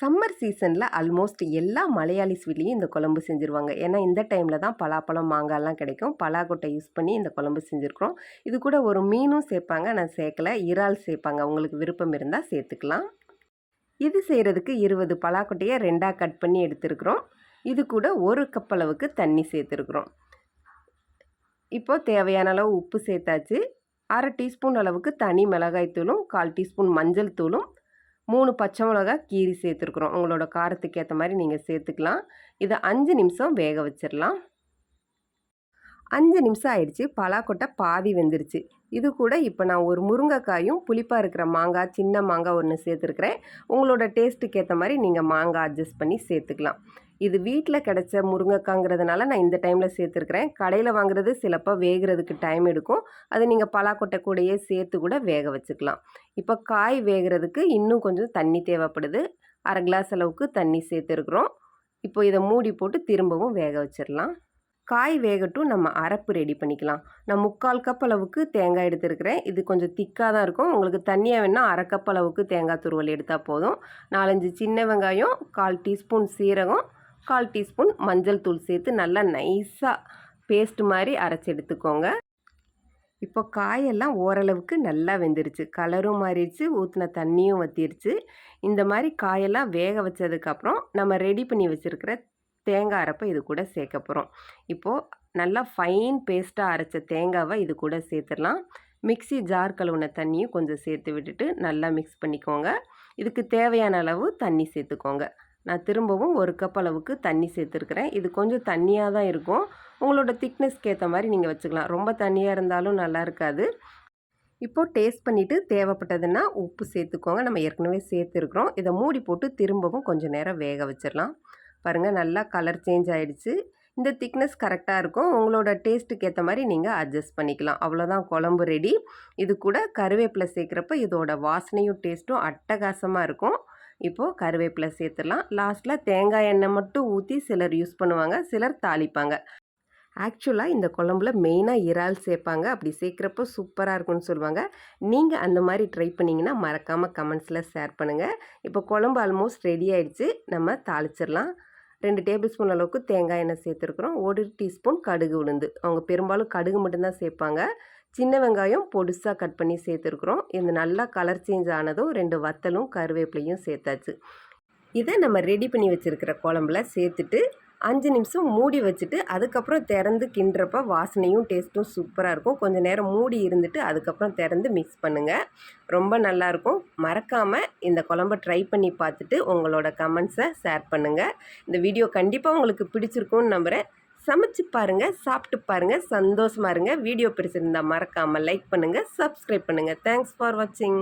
Summer சீசனில் almost எல்லா மலையாளி ஸ்வீட்லேயும் இந்த குழம்பு செஞ்சுருவாங்க. ஏன்னா இந்த டைமில் தான் பலாப்பழம் மாங்காய்லாம் கிடைக்கும். பலாக்கொட்டை யூஸ் பண்ணி இந்த குழம்பு செஞ்சுருக்குறோம். இது கூட ஒரு மீனும் சேர்ப்பாங்க. நான் சேர்க்கல. இறால் சேர்ப்பாங்க. உங்களுக்கு விருப்பம் இருந்தால் சேர்த்துக்கலாம். இது செய்கிறதுக்கு இருபது பலாக்கொட்டையை ரெண்டாக கட் பண்ணி எடுத்துருக்குறோம். இது கூட ஒரு கப் அளவுக்கு தண்ணி சேர்த்துருக்குறோம். இப்போது தேவையான அளவு உப்பு சேர்த்தாச்சு. அரை டீஸ்பூன் அளவுக்கு தனி மிளகாய் தூளும் கால் டீஸ்பூன் மஞ்சள் தூளும் மூணு பச்சை மிளகா கீரி சேர்த்துருக்குறோம். உங்களோட காரத்துக்கு ஏற்ற மாதிரி நீங்கள் சேர்த்துக்கலாம். இதை அஞ்சு நிமிஷம் வேக வச்சிடலாம் அஞ்சு நிமிஷம் ஆயிடுச்சு. பலாக்கொட்டை பாதி வெந்துருச்சு. இது கூட இப்போ நான் ஒரு முருங்கைக்காயும் புளிப்பாக இருக்கிற மாங்காய் சின்ன மாங்காய் ஒன்று சேர்த்துருக்குறேன். உங்களோட டேஸ்ட்டுக்கு ஏற்ற மாதிரி நீங்கள் மாங்காய் அட்ஜஸ்ட் பண்ணி சேர்த்துக்கலாம். இது வீட்டில் கிடச்ச முருங்கைக்காங்கிறதுனால நான் இந்த டைமில் சேர்த்துருக்குறேன். கடையில் வாங்குறது சிலப்போ வேகிறதுக்கு டைம் எடுக்கும். அது நீங்கள் பலாக்கொட்டை கூடையே சேர்த்து கூட வேக வச்சுக்கலாம். இப்போ காய் வேகிறதுக்கு இன்னும் கொஞ்சம் தண்ணி தேவைப்படுது. அரை கிளாஸ் அளவுக்கு தண்ணி சேர்த்துருக்குறோம். இப்போ இதை மூடி போட்டு திரும்பவும் வேக வச்சிடலாம் காய் வேகட்டும் நம்ம அரைப்பு ரெடி பண்ணிக்கலாம். நான் முக்கால் கப் அளவுக்கு தேங்காய் எடுத்துருக்கிறேன். இது கொஞ்சம் திக்காக தான் இருக்கும். உங்களுக்கு தண்ணியாக வேணால் அரை கப் அளவுக்கு தேங்காய் துருவல் எடுத்தால் போதும். நாலஞ்சு சின்ன வெங்காயம் கால் டீஸ்பூன் சீரகம் முக்கால் டீஸ்பூன் மஞ்சள் தூள் சேர்த்து நல்லா நைஸாக பேஸ்ட் மாதிரி அரைச்சி எடுத்துக்கோங்க. இப்போ காயெல்லாம் ஓரளவுக்கு நல்லா வெந்துருச்சு. கலரும் மாறிடுச்சு ஊற்றின தண்ணியும் வத்திருச்சு. இந்த மாதிரி காயெல்லாம் வேக வச்சதுக்கப்புறம் நம்ம ரெடி பண்ணி வச்சுருக்கிற தேங்காய் அரைப்பை இது கூட சேர்க்க போகிறோம் இப்போது நல்லா ஃபைன் பேஸ்ட்டாக அரைச்ச தேங்காவை இது கூட சேர்த்துடலாம். மிக்சி ஜார் கழுவுன தண்ணியும் கொஞ்சம் சேர்த்து விட்டுட்டு நல்லா மிக்ஸ் பண்ணிக்கோங்க. இதுக்கு தேவையான அளவு தண்ணி சேர்த்துக்கோங்க. நான் திரும்பவும் ஒரு கப் அளவுக்கு தண்ணி சேர்த்துருக்குறேன். இது கொஞ்சம் தண்ணியாக தான் இருக்கும். உங்களோட திக்னஸ்க்கு ஏற்ற மாதிரி நீங்கள் வச்சுக்கலாம். ரொம்ப தண்ணியாக இருந்தாலும் நல்லா இருக்காது. இப்போது டேஸ்ட் பண்ணிவிட்டு தேவைப்பட்டதுன்னா உப்பு சேர்த்துக்கோங்க. நம்ம ஏற்கனவே சேர்த்துருக்குறோம். இதை மூடி போட்டு திரும்பவும் கொஞ்சம் நேரம் வேக வச்சிடலாம். பாருங்கள் நல்லா கலர் சேஞ்ச் ஆகிடுச்சு இந்த திக்னஸ் கரெக்டாக இருக்கும். உங்களோட டேஸ்ட்டுக்கு ஏற்ற மாதிரி நீங்கள் அட்ஜஸ்ட் பண்ணிக்கலாம். அவ்வளோதான் குழம்பு ரெடி இது கூட கருவேப்பிலை சேர்க்குறப்ப இதோட வாசனையும் டேஸ்ட்டும் அட்டகாசமாக இருக்கும். இப்போது கருவேப்பிலை சேர்த்துடலாம். லாஸ்ட்டில் தேங்காய் எண்ணெய் மட்டும் ஊற்றி சிலர் யூஸ் பண்ணுவாங்க சிலர் தாளிப்பாங்க. ஆக்சுவலாக இந்த குழம்புல மெயினாக இறால் சேர்ப்பாங்க. அப்படி சேர்க்குறப்போ சூப்பராக இருக்கும்னு சொல்லுவாங்க. நீங்கள் அந்த மாதிரி ட்ரை பண்ணிங்கன்னா மறக்காமல் கமெண்ட்ஸில் ஷேர் பண்ணுங்கள் இப்போ குழம்பு ஆல்மோஸ்ட் ரெடி ஆகிடுச்சு நம்ம தாளிச்சிடலாம். ரெண்டு டேபிள் ஸ்பூன் அளவுக்கு தேங்காய் எண்ணெய் சேர்த்துருக்குறோம். ஒரு டீஸ்பூன் கடுகு உளுந்து. அவங்க பெரும்பாலும் கடுகு மட்டும்தான் சேர்ப்பாங்க. சின்ன வெங்காயம் பொடிசாக கட் பண்ணி சேர்த்துருக்குறோம். இது நல்லா கலர் சேஞ்ச் ஆனதும் ரெண்டு வத்தலும் கருவேப்பிலையும் சேர்த்தாச்சு. இதை நம்ம ரெடி பண்ணி வச்சுருக்கிற குழம்புல சேர்த்துட்டு அஞ்சு நிமிஷம் மூடி வச்சுட்டு அதுக்கப்புறம் திறந்து கிண்டுறப்ப வாசனையும் டேஸ்ட்டும் சூப்பராக இருக்கும். கொஞ்சம் நேரம் மூடி இருந்துட்டு அதுக்கப்புறம் திறந்து மிக்ஸ் பண்ணுங்கள் ரொம்ப நல்லாயிருக்கும் மறக்காமல் இந்த குழம்ப ட்ரை பண்ணி பார்த்துட்டு உங்களோட கமெண்ட்ஸை ஷேர் பண்ணுங்கள் இந்த வீடியோ கண்டிப்பாக உங்களுக்கு பிடிச்சிருக்கும்னு நம்புகிறேன் சமைச்சு பாருங்கள் சாப்பிட்டு பாருங்கள் சந்தோஷமாக இருங்க. வீடியோ பிடிச்சிருந்தால் மறக்காமல் லைக் பண்ணுங்கள் சப்ஸ்கிரைப் பண்ணுங்கள் தேங்க்ஸ் ஃபார் வாட்சிங்